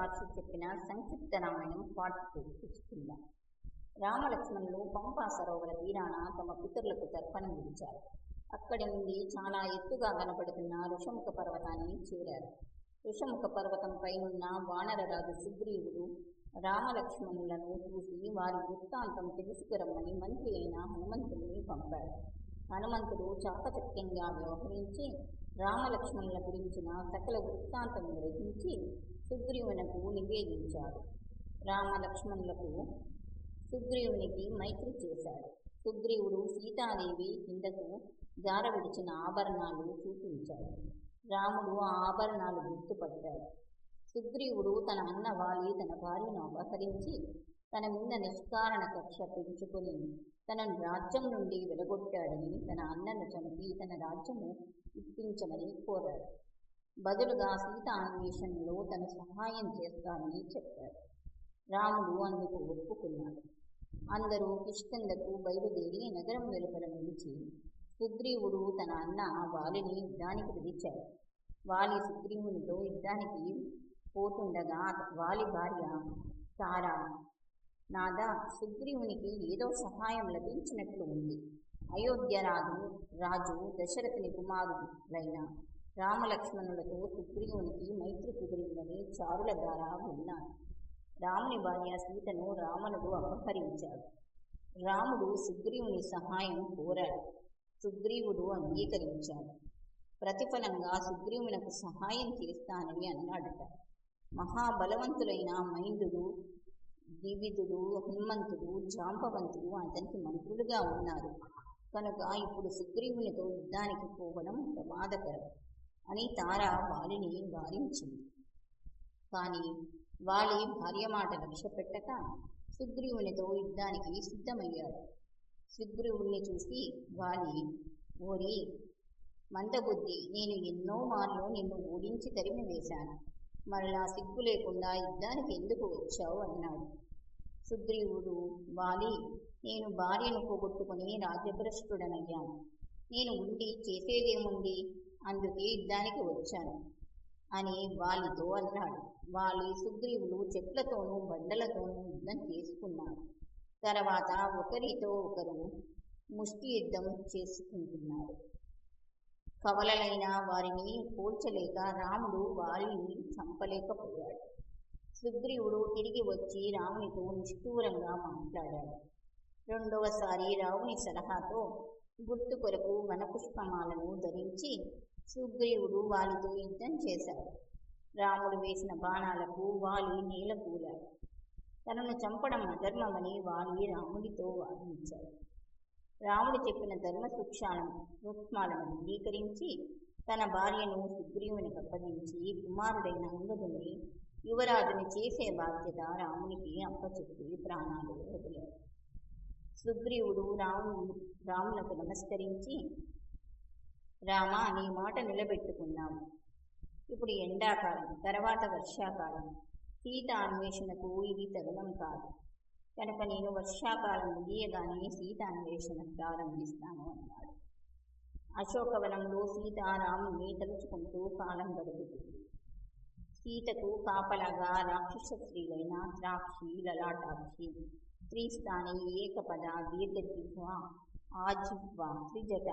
మార్కండే మహర్షి చెప్పిన సంక్షిప్త Ramayanam part two రామలక్ష్మణులు పంపా సరోవర తీరాన తమ పితరులకు తర్పణం విడిచారు. అక్కడి నుండి చాలా ఎత్తుగా కనపడుతున్న ఋషముఖ పర్వతాన్ని చేరారు. ఋషముఖ పర్వతం పైనున్న వానరరాజు సుగ్రీవుడు రామలక్ష్మణులను చూసి వారి వృత్తాంతం తెలుసుకురమ్మని మంత్రి అయిన హనుమంతుడిని పంపాడు. హనుమంతుడు చాకచక్యంగా వ్యవహరించి రామలక్ష్మణుల గురించిన సకల వృత్తాంతం గ్రహించి సుగ్రీవునకు నివేదించాడు. రామలక్ష్మణులకు సుగ్రీవునికి మైత్రి చేశాడు. సుగ్రీవుడు సీతాదేవి కిందకు జార విడిచిన ఆభరణాలు చూపించాడు. రాముడు ఆ ఆభరణాలు గుర్తుపట్టాడు. సుగ్రీవుడు తన అన్న వాలి తన భార్యను అపహరించి తన మీద నిష్కారణ కక్ష పెంచుకుని తనను రాజ్యం నుండి వెలగొట్టాడని తన అన్నను చంపి తన రాజ్యము ఇప్పించమని కోరాడు. బదులుగా సీత అన్వేషణలో తను సహాయం చేస్తానని చెప్పాడు. రాముడు అందుకు ఒప్పుకున్నాడు. అందరూ కిష్కిందకు బయలుదేరి నగరం వెలుపల నిలిచి సుగ్రీవుడు తన అన్న వాలిని యుద్ధానికి పిలిచాడు. వాలి సుగ్రీవునితో యుద్ధానికి పోతుండగా వాలి భార్య తారా నాదా సుగ్రీవునికి ఏదో సహాయం లభించినట్లు ఉంది. అయోధ్య రాజు రాజు దశరథుని కుమారులైన రామలక్ష్మణులతో సుగ్రీవునికి మైత్రి కుదిరిందని చారుల ద్వారా విన్నాను రాముని భార్య సీతను రావణుడు అపహరించాడు. రాముడు సుగ్రీవుని సహాయం కోరాడు. సుగ్రీవుడు అంగీకరించాడు. ప్రతిఫలంగా సుగ్రీవునకు సహాయం చేస్తానని అన్నాడట. మహాబలవంతులైన మైందుడు దివిదుడు హనుమంతుడు జాంబవంతుడు అతనికి మంత్రులుగా ఉన్నారు. కనుక ఇప్పుడు సుగ్రీవునితో యుద్ధానికి పోవడం ప్రమాదకరం. అని తార వాలిని వారించింది. కానీ వాలి భార్య మాట లక్ష్య పెట్టక సుగ్రీవునితో యుద్ధానికి సిద్ధమయ్యాడు. సుగ్రీవుణ్ణి చూసి వాలి ఓరి మందబుద్ధి. నేను ఎన్నో మార్లు నిన్ను ఓడించి తరిమి వేశాను. మరలా సిగ్గు లేకుండా యుద్ధానికి ఎందుకు వచ్చావు? అన్నాడు. సుగ్రీవుడు వాలి నేను భార్యను పోగొట్టుకుని రాజ్యభ్రష్టుడనయ్యాను. నేను ఉండి చేసేదేముంది? అందుకే యుద్ధానికి వచ్చాను. అని వాలితో అన్నాడు. వాలి సుగ్రీవులు చెట్లతోనూ బండలతోనూ యుద్ధం చేసుకున్నారు. తర్వాత ఒకరితో ఒకరు ముష్టి యుద్ధం చేసుకుంటున్నారు. కవలలైన వారిని పోల్చలేక రాముడు వారిని చంపలేకపోయాడు. సుగ్రీవుడు తిరిగి వచ్చి రామునితో నిష్ఠూరంగా మాట్లాడాడు. రెండవసారి రావుని సలహాతో గుర్తు కొరకు వనపుష్పమాలను ధరించి సుగ్రీవుడు వాలితో యుద్ధం చేశాడు. రాముడు వేసిన బాణాలకు వాలి నేల కూలాడు. తనను చంపడం అధర్మమని వాలి రాముడితో వాదించాడు. రాముడు చెప్పిన ధర్మ సూక్ష్మాలను సూక్ష్మాలను అంగీకరించి తన భార్యను సుగ్రీవునికి అప్పగించి కుమారుడైన అంగదుని యువరాజుని చేసే బాధ్యత రామునికి అప్పచెప్పి ప్రాణాలు వదిలాడు. సుగ్రీవుడు రాము రాములకు నమస్కరించి రామ నీ మాట నిలబెట్టుకున్నాం ఇప్పుడు ఎండాకాలం తర్వాత వర్షాకాలం. సీత అన్వేషణకు ఇది తరుణం కాదు. కనుక నేను వర్షాకాలం ముగియగానే సీత అన్వేషణ ప్రారంభిస్తాను అన్నాడు. అశోకవనంలో సీతారాముని తలుచుకుంటూ కాలం గడుపుతుంది. సీతకు కాపలాగా రాక్షస స్త్రీలైన ద్రాక్షి లలాటాక్షి త్రిస్థాని ఏకపద దీర్ఘజిహ్వ ఆజిహ్వ త్రిజట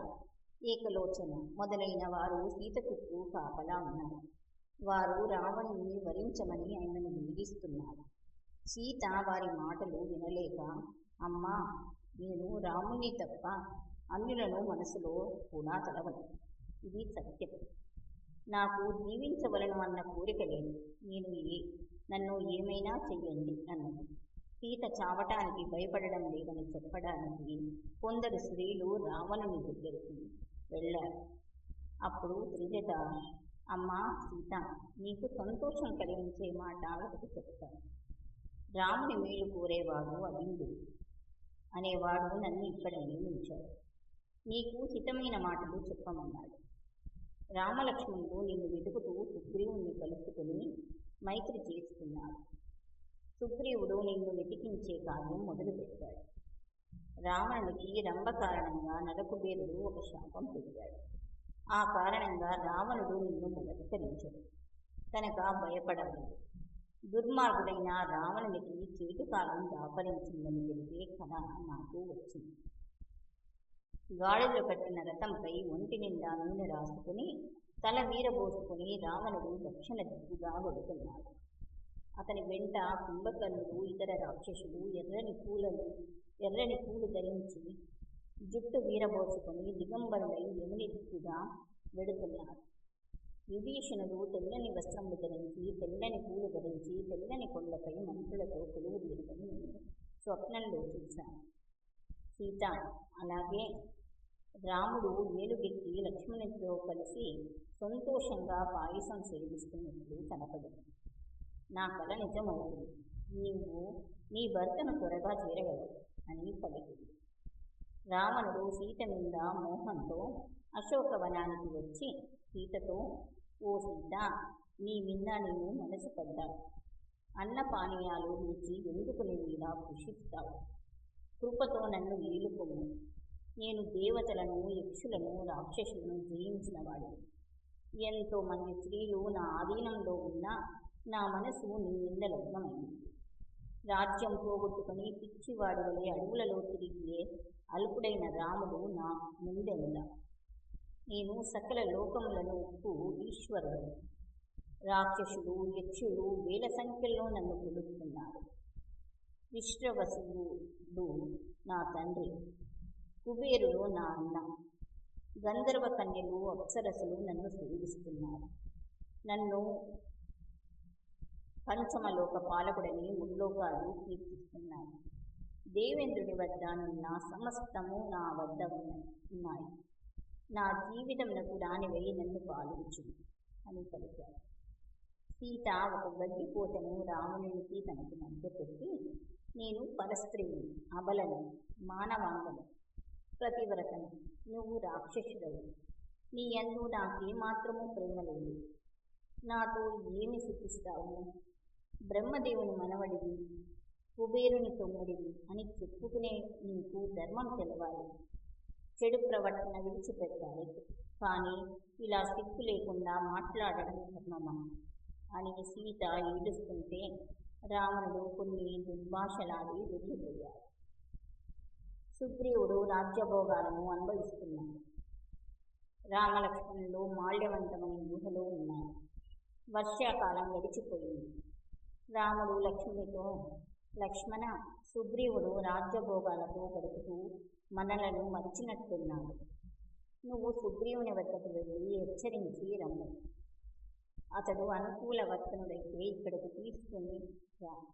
ఏకలోచన మొదలైన వారు సీత చుట్టూ కాపలా ఉన్నారు. వారు రావణుని వరించమని ఆయనను వేధిస్తున్నారు సీత వారి మాటలు వినలేక అమ్మా నేను రాముని తప్ప అన్యులను మనసులో కూడా తలవను ఇది సత్యం. నాకు జీవించవలను అన్న కోరిక లేదు. నేను ఏ నన్ను ఏమైనా చెయ్యండి అన్నది. సీత చావటానికి భయపడడం లేదని చెప్పడానికి కొందరు స్త్రీలు రావణుని దగ్గరికి వెళ్ళారు అప్పుడు త్రిజట అమ్మా సీత నీకు సంతోషం కలిగించే మాట ఒకటి చెప్తాను రాముని మేలు కోరేవాడు అభిందుడు అనేవాడు నన్ను ఇక్కడ నియమించాడు. నీకు హితమైన మాటలు చెప్పమన్నాడు. రామలక్ష్మణుడు నిన్ను వెతుకుతూ సుగ్రీవుణ్ణి కలుసుకుని మైత్రి చేసుకున్నాడు సుగ్రీవుడు నిన్ను వెతికించే కార్యం మొదలుపెట్టాడు. రావణుడికి రంభ కారణంగా నరకుబేరుడు ఒక శాపం పెట్టాడు ఆ కారణంగా రావణుడు నిన్ను బలత్కరించడు కనుక భయపడలేదు దుర్మార్గుడైన రావణునికి చేటుకాలం దాపరించిందని తెలిపే కథ నాకు వచ్చింది. గాడిలో కట్టిన రథంపై ఒంటి నిండా నూనె రాసుకుని తల వీరబోసుకుని రావణుడు దక్షిణ దిక్కుగా వెళుతున్నాడు. అతని వెంట కుంభకర్ణుడు ఇతర రాక్షసులు ఎర్రని పూలను ఎర్రని పూలు ధరించి జుట్టు వీరబోసుకొని దిగంబరులై యముని దిక్కుగా వెడుతున్నారు విభీషణుడు తెల్లని వస్త్రములు ధరించి తెల్లని పూలు ధరించి తెల్లని కొండపై మంత్రులతో కొలువు తీరుకొని స్వప్నంలో చూశాను సీత అలాగే రాముడు ఏలుగెక్కి లక్ష్మణుడితో కలిసి సంతోషంగా పాయసం సేవిస్తున్నట్లు కనపడింది. నా కళ నిజమవుతుంది. నీవు నీ భర్తను త్వరగా చేరగలవు అని పలికింది. రావణుడు సీత మీద మోహంతో అశోకవనానికి వచ్చి సీతతో ఓ సీత నీ మీద నేను మనసు పడ్డాను అన్న పానీయాలు రుచి ఎందుకు నీవు ఇలా పుషిస్తావు? కృపతో నన్ను ఏలుకొమ్ము నేను దేవతలను యక్షులను రాక్షసులను జయించిన వాడిని. ఎంతో మంది స్త్రీలు నా ఆధీనంలో ఉన్నా నా మనసు నీ లగ్నమైంది రాజ్యం పోగొట్టుకుని పిచ్చివాడి వలె అడవులలో తిరిగే అల్పుడైన రాముడు నా ముందెంద నేను సకల లోకములను ఉప్పు ఈశ్వరుడు. రాక్షసుడు యక్షుడు వేల సంఖ్యలో నన్ను కొలుస్తున్నారు. విశ్రవసుడు నా తండ్రి కుబేరుడు నా అన్న. గంధర్వ కన్యలు అప్సరసులు నన్ను సేవిస్తున్నారు. నన్ను పంచమలోక పాలకుడని ముల్లోకాలు కీర్తిస్తున్నాయి. దేవేంద్రుని వద్ద నున్న సమస్తము నా వద్ద ఉన్నాయి. నా జీవితమునకు రానివై నన్ను పాలించు అని పలికారు సీత ఒక గడ్డిపోతను రావణునికి తనకు మధ్య పెట్టి నేను పరస్త్రీని అబలను మానవాంగను ప్రతివ్రతను నువ్వు రాక్షసుడవు. నీ అందు నాకేమాత్రము ప్రేమ లేదు. నాతో ఏమి సుఖిస్తావు? బ్రహ్మదేవుని మనవడివి కుబేరుని తొమ్మిడివి అని చెప్పుకునే నీకు ధర్మం తెలవాలి. చెడు ప్రవర్తన విడిచిపెట్టాలి. కానీ ఇలా సిక్కు లేకుండా మాట్లాడడం ధర్మమా? అని సీత ఏడుస్తుంటే రావణుడు కొన్ని దుర్భాషలాడి వెళ్ళిపోయాడు. సుగ్రీవుడు రాజ్యభోగాలను అనుభవిస్తున్నాడు. రామలక్ష్మణులు మాల్యవంతమైన గుహలో ఉన్నారు. వర్షాకాలం గడిచిపోయింది. రాముడు లక్ష్మణుడితో లక్ష్మణ సుగ్రీవుడు రాజ్యభోగాలతో గడుపుతూ మనలను మరిచినట్టున్నాడు. నువ్వు సుగ్రీవుని వద్దకు వెళ్ళి హెచ్చరించి రమ్ము. అతడు అనుకూల వర్తనుడైతే ఇక్కడికి తీసుకుని రా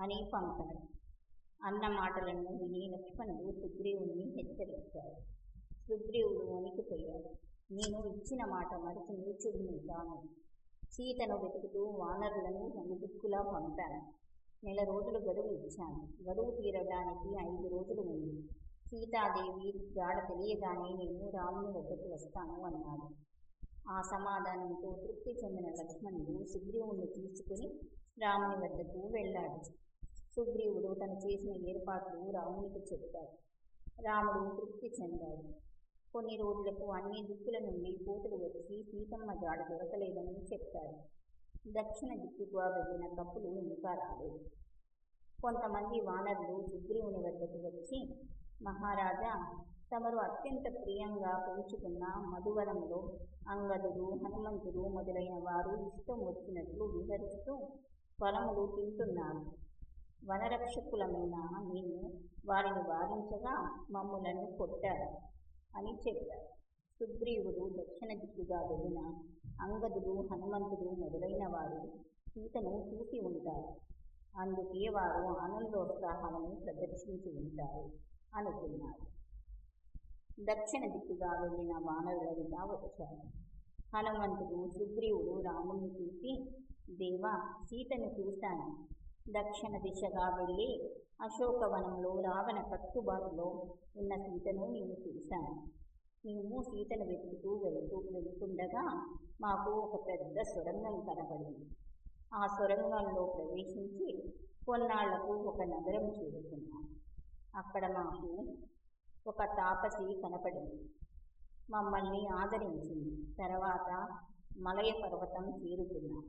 అని పంపాడు. అన్న మాటలను విని లక్ష్మణుడు సుగ్రీవుని హెచ్చరించాడు. సుగ్రీవుడు వణికిపోయాడు. నేను ఇచ్చిన మాట మరిచి నీచుడిని కాను సీతను వెతుకుతూ వానరులను నలుదిక్కులా పంపాను. నెల రోజులు గడువు ఇచ్చాను. గడువు తీరడానికి ఐదు రోజులు ఉంది. సీతాదేవి జాడ తెలియగానే నేను రాముని వద్దకు వస్తాను అన్నాడు. ఆ సమాధానంతో తృప్తి చెందిన లక్ష్మణుడు సుగ్రీవుణ్ణి తీసుకుని రాముని వద్దకు వెళ్ళాడు. సుగ్రీవుడు తను చేసిన ఏర్పాట్లు రామునికి చెప్పాడు. రాముడు తృప్తి చెందాడు. కొన్ని రోజులకు అన్ని దిక్కుల నుండి కోతులు వచ్చి సీతమ్మ జాడ దొరకలేదని చెప్పారు దక్షిణ దిక్కుగా వెళ్ళిన కప్పులు ఇంకా రాలేదు. కొంతమంది వానరులు సుగ్రీవుని వద్దకు వచ్చి మహారాజా తమరు అత్యంత ప్రియంగా పెంచుకున్న మధువనంలో అంగదుడు హనుమంతుడు మొదలైన వారు ఇష్టం వచ్చినట్లు విహరిస్తూ ఫలములు తింటున్నారు. వనరక్షకులమైన మేము వారిని వారించగా మమ్ములను కొట్టారు. అని చెప్పారు. సుగ్రీవుడు దక్షిణ దిక్కుగా వెళ్ళిన అంగదుడు హనుమంతుడు మొదలైన వారు సీతను చూసి ఉంటారు. అందుకే వారు ఆనందోత్సాహాలను ప్రదర్శించి ఉంటారు అనుకున్నారు. దక్షిణ దిక్కుగా వెళ్ళిన వానరులవిగా వచ్చారు. హనుమంతుడు సుగ్రీవుడు రాముని చూసి దేవా సీతను చూశాను. దక్షిణ దిశగా వెళ్ళి అశోకవనంలో రావణ కట్టుబాటులో ఉన్న సీతను నేను చూశాను. మేము సీతను వెతుకుతూ వెళుతూ వెళ్తుండగా మాకు ఒక పెద్ద సొరంగం కనబడింది. ఆ సొరంగంలో ప్రవేశించి కొన్నాళ్ళకు ఒక నగరం చేరుకున్నాం. అక్కడ మాకు ఒక తాపసి కనపడింది. మమ్మల్ని ఆదరించింది. తర్వాత మలయ పర్వతం చేరుకున్నాం.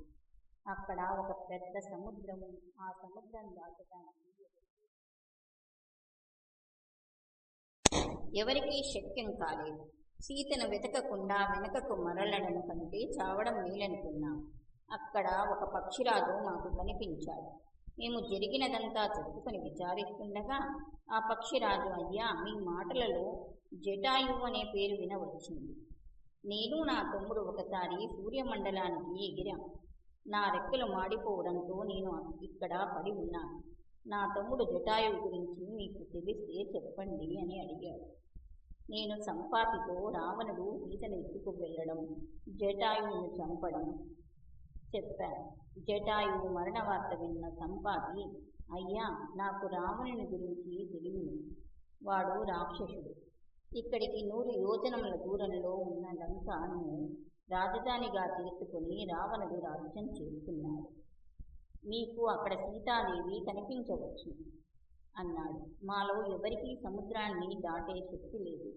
అక్కడ ఒక పెద్ద సముద్రం ఆ సముద్రం దాటడానికి ఎవరికీ శక్యం కాలేదు. సీతను వెతకకుండా వెనకకు మరలడం కంటే చావడం మేలనుకున్నాం. అక్కడ ఒక పక్షిరాజు మాకు కనిపించాడు. మేము జరిగినదంతా చెప్పుకొని విచారిస్తుండగా ఆ పక్షిరాజు అయ్యా మీ మాటలలో జటాయువు అనే పేరు వినవచ్చింది నేను నా తమ్ముడు ఒకసారి సూర్యమండలానికి ఎగిరాం. నా రెక్కలు మాడిపోవడంతో నేను ఇక్కడ పడి ఉన్నాను. నా తమ్ముడు జటాయువు గురించి మీకు తెలిస్తే చెప్పండి అని అడిగాడు. నేను సంపాతితో రావణుడు ఈతను ఎత్తుకు వెళ్ళడం జటాయువును చంపడం చెప్పాను. జటాయువు మరణ వార్త విన్న సంపాతి అయ్యా నాకు రావణుని గురించి తెలియదు. వాడు రాక్షసుడు. ఇక్కడికి నూరు యోజనముల దూరంలో ఉన్న లంకాను రాజధానిగా తీసుకుని రావణుడు రాజ్యం చేస్తున్నాడు. మీకు అక్కడ సీతాదేవి కనిపించవచ్చు అన్నాడు. మాలో ఎవరికీ సముద్రాన్ని దాటే శక్తి లేదు.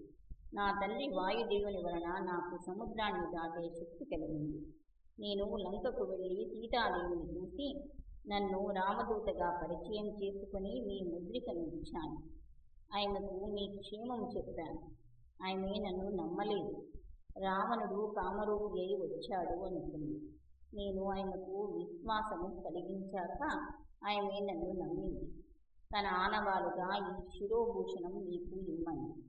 నా తల్లి వాయుదేవుని వలన నాకు సముద్రాన్ని దాటే శక్తి కలిగింది. నేను లంకకు వెళ్ళి సీతాదేవిని చూసి నన్ను రామదూతగా పరిచయం చేసుకుని మీ ముద్రికను ఇచ్చాను. ఆయనకు మీ క్షేమం చెప్పాను. ఆమె నన్ను నమ్మలేదు. రావణుడు కామరూపి అయి వచ్చాడు అనుకుంది. నేను ఆయనకు విశ్వాసము కలిగించాక ఆమె నన్ను నమ్మింది. తన ఆనవాలుగా ఈ శిరోభూషణం నీకు ఇమ్మంది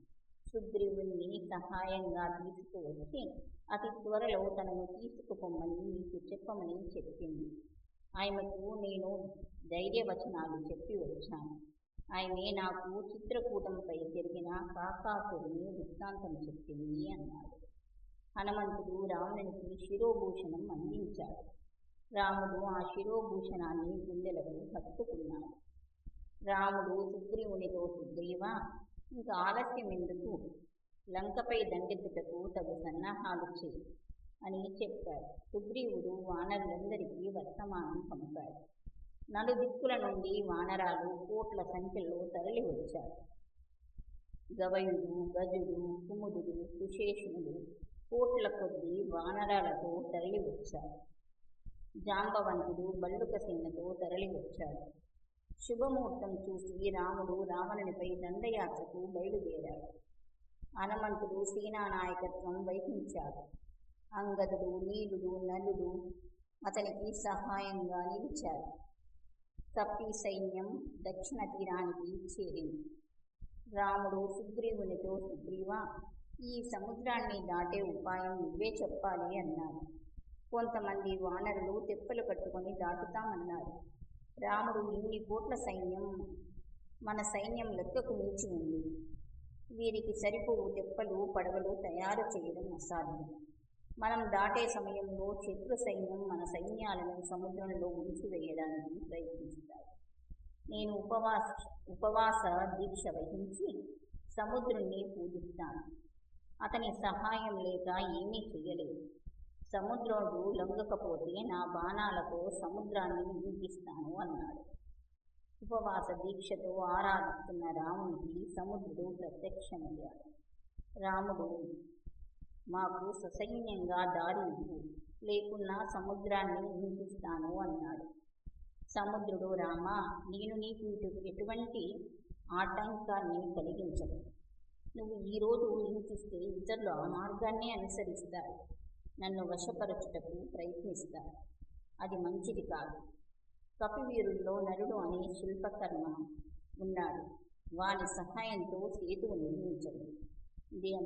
సుగ్రీవుణ్ణి సహాయంగా తీసుకువచ్చి అతి త్వరలో తనను తీసుకుపోమ్మని నీకు చెప్పమని చెప్పింది. ఆయనకు నేను ధైర్యవచనాలు చెప్పి వచ్చాను. ఆమె నాకు చిత్రకూటంపై జరిగిన కాకాసుని వృత్తాంతం చెప్పింది అన్నాడు. హనుమంతుడు రావణునికి శిరోభూషణం అందించాడు. రాముడు ఆ శిరోభూషణాన్ని గుండెలకు హత్తుకున్నాడు రాముడు సుగ్రీవునితో సుగ్రీవ ఇంకా ఆలస్యం ఎందుకు? లంకపై దండెత్తుటకు తగు సన్నాహాలు చేయి అని చెప్పాడు. సుగ్రీవుడు వానరులందరికీ వర్తమానం పంపాడు. నలుదిక్కుల నుండి వానరాలు కోట్ల సంఖ్యలో తరలి వచ్చారు. గవయుడు గజుడు కుముదుడు సుశేషుడు కోట్ల కొద్దీ వానరాలతో తరలివచ్చాడు. జాంబవంతుడు బల్లుక సేనతో తరలి వచ్చాడు శుభముహూర్తం చూసి రాముడు రావణునిపై దండయాత్రకు బయలుదేరాడు. హనుమంతుడు సీనా నాయకత్వం వహించాడు. అంగదుడు నీలుడు నలుడు అతనికి సహాయంగా నిలిచారు కప్పి సైన్యం దక్షిణ తీరానికి చేరింది. రాముడు సుగ్రీవునితో సుగ్రీవ ఈ సముద్రాన్ని దాటే ఉపాయం నువ్వే చెప్పాలి అన్నారు. కొంతమంది వానరులు తెప్పలు కట్టుకొని దాటుతామన్నారు. రాముడు ఇన్ని కోట్ల సైన్యం మన సైన్యం లెక్కకు మించి ఉంది. వీరికి సరిపోవు తెప్పలు పడవలు తయారు చేయడం అసాధ్యం. మనం దాటే సమయంలో శత్రు సైన్యం మన సైన్యాలను సముద్రంలో ఉంచివేయడానికి ప్రయత్నిస్తారు. నేను ఉపవాస ఉపవాస దీక్ష వహించి సముద్రుణ్ణి పూజిస్తాను. అతని సహాయం లేక ఏమీ చేయలేదు సముద్రుడు లొంగకపోతే నా బాణాలతో సముద్రాన్ని నింపిస్తాను అన్నాడు. ఉపవాస దీక్షతో ఆరాధిస్తున్న రామునికి సముద్రుడు ప్రత్యక్షమయ్యాడు. రాముడు మాకు ససైన్యంగా దారి ఇవ్వు లేకున్నా సముద్రాన్ని హింసిస్తాను అన్నాడు. సముద్రుడు రామ నేను నీకు ఎటువంటి ఆటంకాన్ని కలిగించలేదు నువ్వు ఈరోజు ఊహించిస్తే ఇతరులు ఆ మార్గాన్నే అనుసరిస్తారు. నన్ను వశపరచుటకు ప్రయత్నిస్తారు. అది మంచిది కాదు. కపివీరుల్లో నరుడు అనే శిల్పకర్మ ఉన్నాడు. వాని సహాయంతో సేతువు నిర్మించదు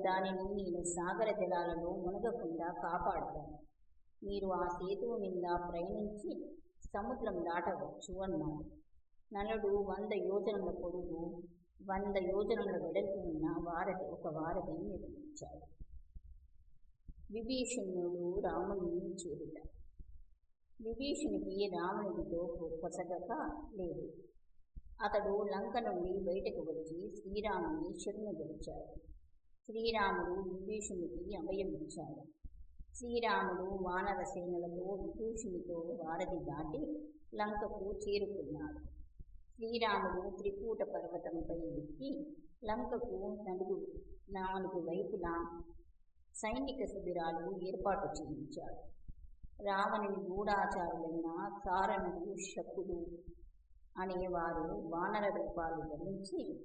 దానిని నేను సాగర జలాలలో మునగకుండా కాపాడుతాను. మీరు ఆ సేతువు మీద ప్రయాణించి సముద్రం దాటవచ్చు అన్నాడు. నలుడు వంద యోజనల పొడుగు వంద యోజనల వెడల్పు ఉన్న వారధి ఒక వారధిని నిర్మించాడు విభీషణుడు రాముని చేరుట. విభీషణునికి రామునితో పొసగక లేదు. అతడు లంక నుండి బయటకు వచ్చి శ్రీరాముని శరణుగొలిచాడు శ్రీరాముడు విభీషణుడికి అభయమిచ్చాడు శ్రీరాముడు వానర సేనలతో విభూషణుడితో వారధి దాటి లంకకు చేరుకున్నాడు. శ్రీరాముడు త్రికూట పర్వతంపై ఎక్కి లంకకు నలుగు నాలుగు వైపులా సైనిక శిబిరాలు ఏర్పాటు చేయించాడు. రావణుని గూఢాచారులైన సారణుడు శకుడు అనేవారు వానర రూపాలు ధరించి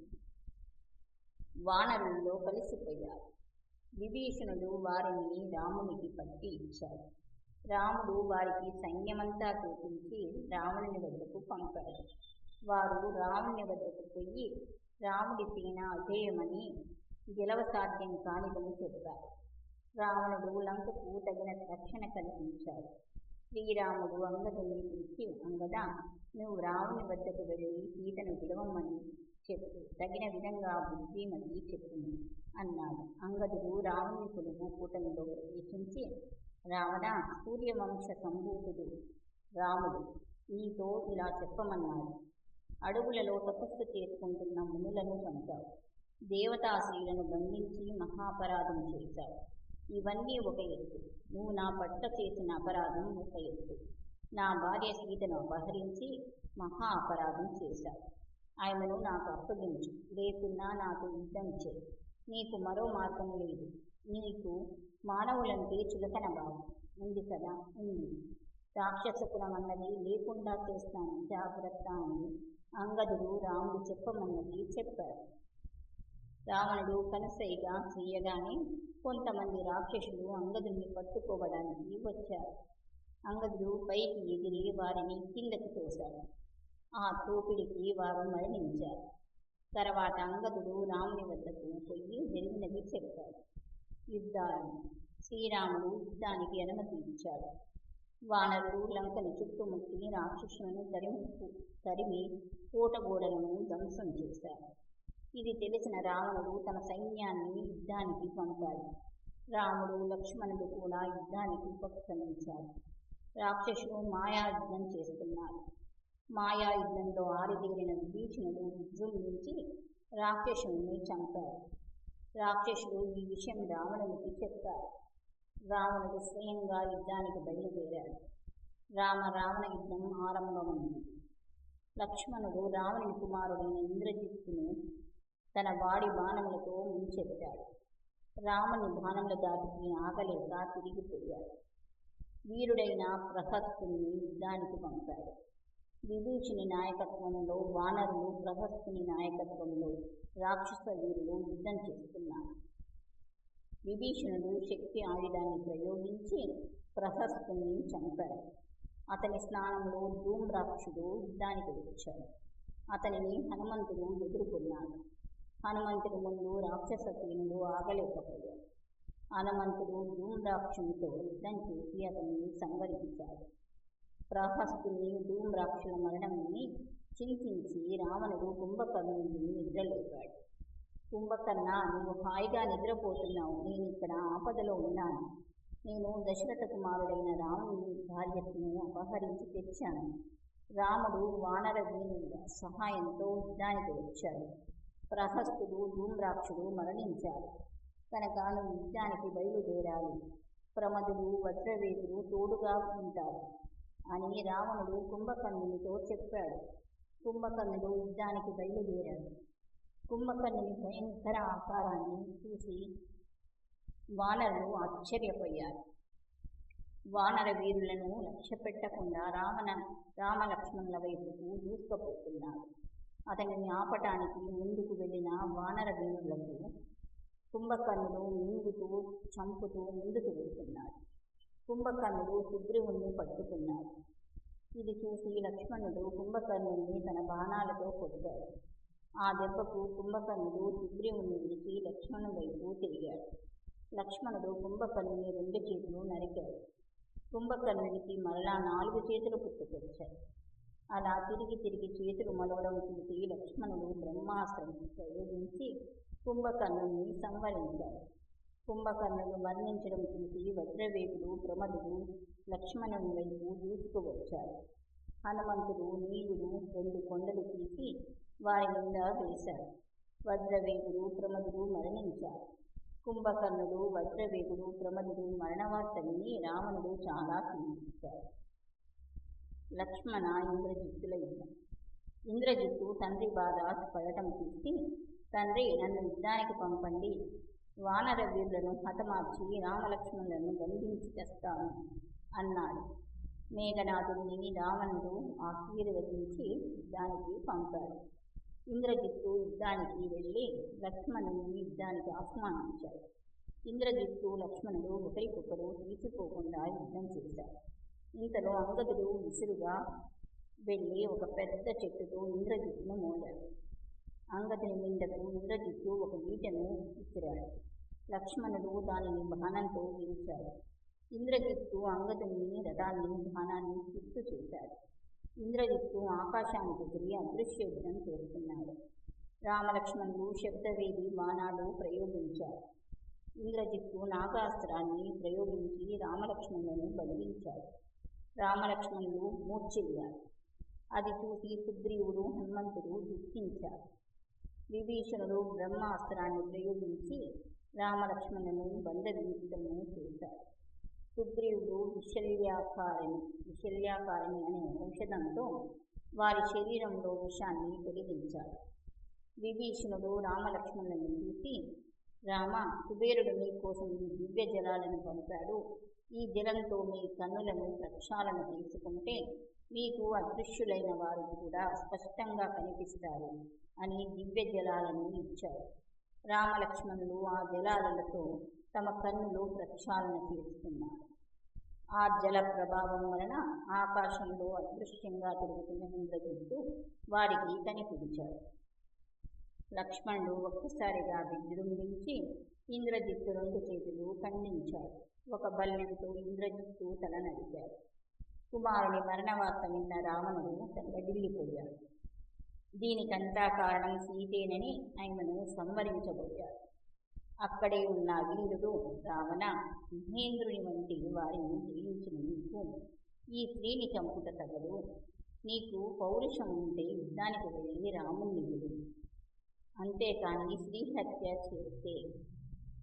వానరుల్లో కలిసిపోయారు. విభీషణుడు వారిని రామునికి పట్టి ఇచ్చాడు. రాముడు వారికి సైన్యమంతా చూపించి రావణుని వద్దకు పంపాడు. వారు రావణుని వద్దకు పోయి రాముడి సేన అజేయమని గెలవసాధ్యం కానిదని చెప్పారు. రావణుడు లంకకు తగిన రక్షణ కల్పించాడు. శ్రీరాముడు అంగదుని పిలిచి అంగద నువ్వు రాముని వద్దకు వెళ్ళి సీతను పిలవమని చెప్పు. తగిన విధంగా బుద్ధిమతి చెప్పింది అన్నాడు. అంగదుడు రాముని కొడుకు కూటమిలో ప్రవేశించి రావణ సూర్యవంశ సంభూతుడు రాముడు. నీతో ఇలా చెప్పమన్నాడు. అడవులలో తపస్సు చేసుకుంటున్న మునులను చంపావు. దేవతాశ్రీలను బంధించి మహాపరాధం చేశావు. ఇవన్నీ ఒక ఎత్తు. నువ్వు నా పట్ల చేసిన అపరాధం ఒక ఎత్తు. నా భార్య సీతను అపహరించి మహా అపరాధం చేశావు. ఆమెను నాకు అప్పగించు. లేకున్నా నాకు యుద్ధం చేయి నీకు మరో మార్గం లేదు. నీకు మానవులంటే చులకన భావం ఉంది కదా? ఉంది. రాక్షసపురం అన్నది లేకుండా చేస్తాను. జాగ్రత్త అని అంగదుడు రాముడు చెప్పమన్నది చెప్పాడు రావణుడు కనసైగా చేయగానే కొంతమంది రాక్షసులు అంగదుని పట్టుకోవడానికి వచ్చారు. అంగదుడు పైకి ఎగిరి వారిని కిందకి తోశాడు ఆ తోపిడికి వారు మరణించారు. తర్వాత అంగదుడు రాముని వద్దకు పోయి జరిగినది చెప్పాడు యుద్ధాలను శ్రీరాముడు యుద్ధానికి అనుమతి ఇచ్చాడు. వానరులు లంకను చుట్టుముట్టి రాక్షసులను తరిమి తరిమి కోటగోడలను ధ్వంసం చేశారు. ఇది తెలిసిన రావణుడు తన సైన్యాన్ని యుద్ధానికి పంపాడు. రాముడు లక్ష్మణుడు కూడా యుద్ధానికి ఉపక్రమించారు రాక్షసులు మాయాయుద్ధం చేస్తున్నారు మాయాయుద్ధంలో ఆరిదేరిన విభీషణుడు విజృంభించి రాక్షసుని చంపారు రాక్షసుడు ఈ విషయం రావణునికి చెప్పారు రావణుడు స్వయంగా యుద్ధానికి బయలుదేరాడు. రామ రావణ యుద్ధం ఆరంభమైంది లక్ష్మణుడు రావణుని కుమారుడైన ఇంద్రజిత్తును తన వాడి బాణములతో ముంచెత్తాడు. రాముని బాణముల దాటికి ఆగలేక తిరిగిపోయాడు. వీరుడైన ప్రహస్తుని యుద్ధానికి పంపాడు. విభూషుని నాయకత్వంలో వానరులు ప్రహస్తుని నాయకత్వంలో రాక్షస వీరులు యుద్ధం చేస్తున్నారు. విభీషణుడు శక్తి ఆయుధాన్ని ప్రయోగించి ప్రహస్తుని చంపాడు. అతని స్నానంలో ధూమ్రాక్షుడు యుద్ధానికి వచ్చాడు. అతనిని హనుమంతుడు ఎదుర్కొన్నాడు. హనుమంతుడి ముందు రాక్షస సేనులు ఆగలేకపోయాడు హనుమంతుడు ధూమ్రాక్షునితో యుద్ధం చేసి అతన్ని సంవరించాడు ప్రహస్తుని ధూమ్రాక్షుల మరణమని చింతించి రావణుడు కుంభకర్ణుని నిద్రలేపాడు. కుంభకర్ణ నువ్వు హాయిగా నిద్రపోతున్నావు. నేను ఇక్కడ ఆపదలో ఉన్నాను. నేను దశరథ కుమారుడైన రాముని భార్యను అపహరించి తెచ్చాను. రాముడు వానర వీణుల సహాయంతో యుద్ధానికి వచ్చాడు. ప్రహస్తుడు ధూమ్రాక్షుడు మరణించారు. కనుక నువ్వు యుద్ధానికి బయలుదేరాలి. ప్రమదులు వజ్రవేదులు తోడుగా ఉంటారు అని రావణుడు కుంభకర్ణునితో చెప్పాడు. కుంభకర్ణుడు యుద్ధానికి బయలుదేరాడు. కుంభకర్ణుని భయంకర ఆకారాన్ని చూసి వానరులు ఆశ్చర్యపోయారు వానర వీరులను లక్ష్య పెట్టకుండా రావణ రామలక్ష్మణుల వైపుకు దూసుకుపోతున్నారు అతనిని ఆపటానికి ముందుకు వెళ్ళిన వానర వీరులకు కుంభకర్ణుడు మింగుతూ చంపుతూ ముందుకు వెళ్తున్నాడు కుంభకర్ణుడు సుగ్రీవుణ్ణి పట్టుకున్నాడు ఇది చూసి లక్ష్మణుడు కుంభకర్ణుడిని తన బాణాలతో కొట్టాడు ఆ దెబ్బకు కుంభకర్ణుడు సుగ్రీవుని విడిచి లక్ష్మణు వైపు తిరిగాడు. లక్ష్మణుడు కుంభకర్ణుని రెండు చేతులు నరికాడు. కుంభకర్ణుడికి మరలా నాలుగు చేతులు పుట్టుకొచ్చాయి. అలా తిరిగి తిరిగి చేతులు మలవడం చూసి లక్ష్మణుడు బ్రహ్మాస్త్రం ప్రయోగించి కుంభకర్ణుని సంవరించాడు. కుంభకర్ణుడు మరణించడం చూసి వజ్రవేగుడు ప్రమదుడు లక్ష్మణుని వైపు దూసుకువచ్చారు. హనుమంతుడు నీలుడు రెండు కొండలు తీసి వారి మీద వేశాడు వజ్రవేగుడు ప్రమదుడు మరణించారు కుంభకర్ణుడు వజ్రవేగుడు ప్రమదుడు మరణవార్త విని రావణుడు చాలా చింతించాడు లక్ష్మణ ఇంద్రజిత్తుల యుద్ధం. ఇంద్రజిత్తు తండ్రి బాధ పడటం చూసి తండ్రి నన్ను యుద్ధానికి పంపండి. వానర వీరులను హతమార్చి రామలక్ష్మణులను బంధించి తెస్తాను అన్నాడు. మేఘనాథుడిని రావణుడు ఆశీర్వదించి యుద్ధానికి పంపాడు. ఇంద్రజిత్తు యుద్ధానికి వెళ్ళి లక్ష్మణుని యుద్ధానికి ఆహ్వానించాడు. ఇంద్రజిత్తు లక్ష్మణుడు ఒకరికొకరు తీసుకోకుండా యుద్ధం చేశారు ఇంతలో అంగదుడు విసురుగా వెళ్ళి ఒక పెద్ద చెట్టుతో ఇంద్రజిత్తును మోడాడు అంగదుని నిండకు ఇంద్రజిత్తు ఒక ఈటను విసిరాడు లక్ష్మణుడు దానిని బాణంతో విరిచాడు. ఇంద్రజిత్తు అంగదుని రథాన్ని బాణాన్ని చిత్తు చేశాడు. ఇంద్రజిత్తు ఆకాశానికి తిరిగి అదృశ్య యుద్ధం చేస్తున్నాడు రామలక్ష్మణులు శబ్దవేది బాణాలు ప్రయోగించారు ఇంద్రజిత్తు నాగాస్త్రాన్ని ప్రయోగించి రామలక్ష్మణులను బదిలించాడు రామలక్ష్మణులు మూర్చెయ్యారు అది చూసి సుగ్రీవుడు హనుమంతుడు దుఃఖించారు. విభీషణుడు బ్రహ్మాస్త్రాన్ని ప్రయోగించి రామలక్ష్మణులను బంధవించడము చేశారు. సుగ్రీవుడు విశల్యాకారిణి విశల్యాకారిణి అనే ఔషధంతో వారి శరీరంలో విషాన్ని తొలగించాడు. విభీషణుడు రామలక్ష్మణులను చూసి రామ కుబేరుడు మీ కోసం ఈ దివ్య జలాలను పంపాడు. ఈ జలంతో మీ కన్నులను ప్రక్షాళన తీసుకుంటే మీకు అదృశ్యులైన వారు కూడా స్పష్టంగా కనిపిస్తారు అని దివ్య జలాలను ఇచ్చారు రామలక్ష్మణులు ఆ జలాలతో తమ కన్నులు ప్రక్షాళన చేస్తున్నారు. ఆ జల ప్రభావం వలన ఆకాశంలో అదృశ్యంగా తిరుగుతున్న ఇంద్రజిత్తు వారికి పిలిచారు లక్ష్మణుడు ఒక్కసారిగా విజృంభించి ఇంద్రజిత్తు రెండు చేతులు ఖండించాడు ఒక బల్లెంతో ఇంద్రజిత్తు తల నడిచాడు కుమారుని మరణవార్త విన్న రావణుడు తల్లడిల్లిపోయాడు దీనికంతా కారణం సీతేనని ఆయనను సంవరించబోయాడు. అక్కడే ఉన్న వీరుడు రావణ మహేంద్రుని వంటి వారిని జయించిన నీకు. ఈ స్త్రీని చంపుట తగదు. నీకు పౌరుషం ఉంటే యుద్ధానికి వెళ్ళి రాముణ్ణి విడు. అంతేకాని శ్రీహత్య చేస్తే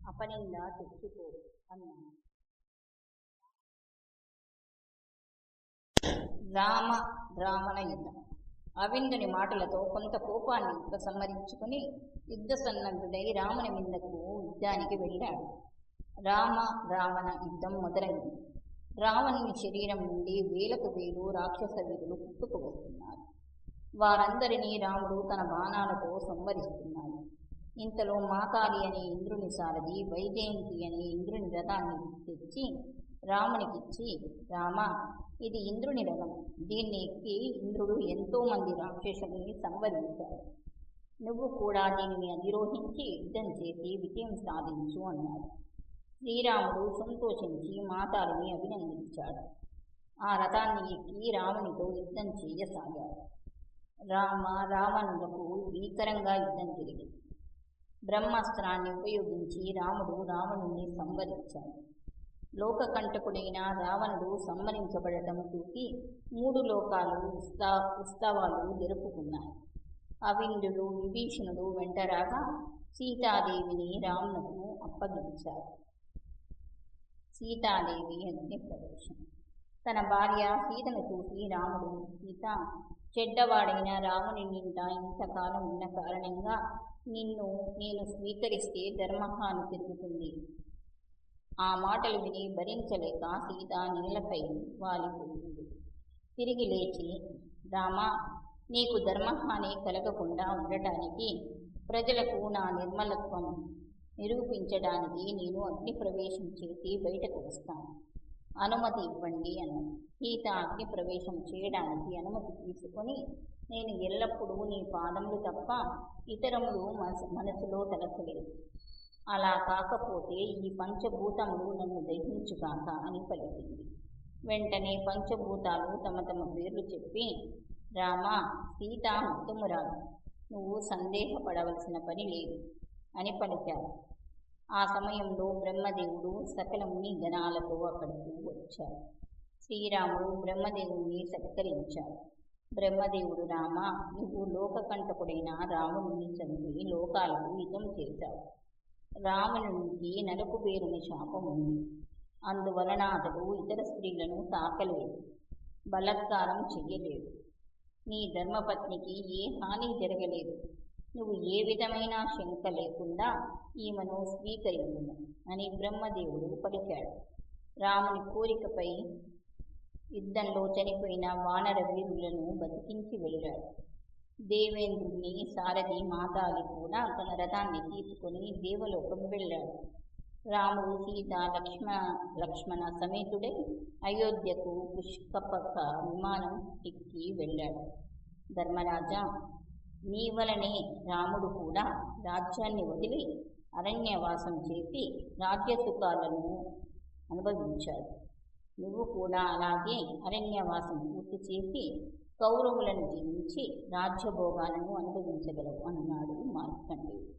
అపనింద తెచ్చుకో అన్నాడు. రామ రావణ యుద్ధం. అవిందుని మాటలతో కొంత కోపాన్ని ఉపసంహరించుకుని యుద్ధ సన్నద్ధుడై రాముని మీదకు యుద్ధానికి వెళ్ళాడు. రామ రావణ యుద్ధం మొదలైంది. రావణుని శరీరం నుండి వేలకు వేలు రాక్షస వీరులు పుట్టుకు వస్తున్నారు. వారందరినీ రాముడు తన బాణాలతో సంవరిస్తున్నాడు ఇంతలో మాతాలి అనే ఇంద్రుని సారథి వైజయంతి అనే ఇంద్రుని రథాన్ని తెచ్చి రామునికిచ్చి రామ ఇది ఇంద్రుని రథం. దీన్ని ఎక్కి ఇంద్రుడు ఎంతో మంది రాక్షసుల్ని సంవరించాడు నువ్వు కూడా దీనిని అధిరోహించి యుద్ధం చేసి విజయం సాధించు అన్నాడు. శ్రీరాముడు సంతోషించి మాతాలిని అభినందించాడు. ఆ రథాన్ని ఎక్కి రామునితో యుద్ధం చేయసాగాడు. రామ రావణులకు భీకరంగా యుద్ధం జరిగింది. బ్రహ్మాస్త్రాన్ని ఉపయోగించి రాముడు రావణుణ్ణి సంవరించాడు లోకకంటకుడైన రావణుడు సంహరించబడటం చూసి మూడు లోకాలు ఉత్సా ఉత్సవాలు జరుపుకున్నాయి. అవిందుడు విభీషణుడు వెంటరాగా సీతాదేవిని రావణుడు అప్పగించారు సీతాదేవి అగ్ని ప్రదర్శనం తన భార్య సీతను చూసి రాముడు సీత చెడ్డవాడైన రాముని ఇంతకాలం ఉన్న కారణంగా నిన్ను నేను స్వీకరిస్తే ధర్మహాని తిరుగుతుంది ఆ మాటలు విని భరించలేక సీత నీళ్ళపై వాలిపోయింది. తిరిగి లేచి రామా నీకు ధర్మహాని కలగకుండా ఉండటానికి ప్రజలకు నా నిర్మలత్వం నిరూపించడానికి నేను అగ్ని ప్రవేశం చేసి బయటకు వస్తాను. అనుమతి ఇవ్వండి అన్నది. సీత అగ్ని ప్రవేశం చేయడానికి అనుమతి తీసుకొని నేను ఎల్లప్పుడూ నీ పాదములు తప్ప ఇతరములు మనసులో తలచలేదు అలా కాకపోతే ఈ పంచభూతములు నన్ను దహించుగాక అని పలికింది. వెంటనే పంచభూతాలు తమ తమ పేర్లు చెప్పి రామ సీత ఉత్తమురాలు నువ్వు సందేహపడవలసిన పని లేదు అని పలికారు. ఆ సమయంలో బ్రహ్మదేవుడు సకలముని గణాలతో అక్కడికి వచ్చారు శ్రీరాముడు బ్రహ్మదేవుణ్ణి సత్కరించాడు. బ్రహ్మదేవుడు రామ నువ్వు లోకకంటకుడైన రావణుని చంపి లోకాలకు హితం చేశావు. రావణునికి నలుపు పేరుని శాపం ఉంది. అందువలన అతడు ఇతర స్త్రీలను తాకలేదు బలత్కారం చెయ్యలేడు నీ ధర్మపత్నికి ఏ హాని జరగలేదు. నువ్వు ఏ విధమైన శంక లేకుండా ఈమెను స్వీకరించును అని బ్రహ్మదేవుడు పలికాడు. రాముని కోరికపై యుద్ధంలో చనిపోయిన వానర వీరులను బతికించి వెళ్ళాడు. దేవేంద్రుని సారథి మాతాలి కూడా తన రథాన్ని తీసుకొని దేవలోకం వెళ్ళాడు. రాముడు సీత లక్ష్మణ లక్ష్మణ సమేతుడై అయోధ్యకు పుష్కపక విమానం ఎక్కి వెళ్ళాడు. ధర్మరాజా నీ వలనే రాముడు కూడా రాజ్యాన్ని వదిలి అరణ్యవాసం చేసి రాజ్యసుఖాలను అనుభవించాడు. నువ్వు కూడా అలాగే అరణ్యవాసం పూర్తి చేసి కౌరవులను జయించి రాజ్యభోగాలను అనుభవించగలవు అన్నాడు మార్కండేయుడు.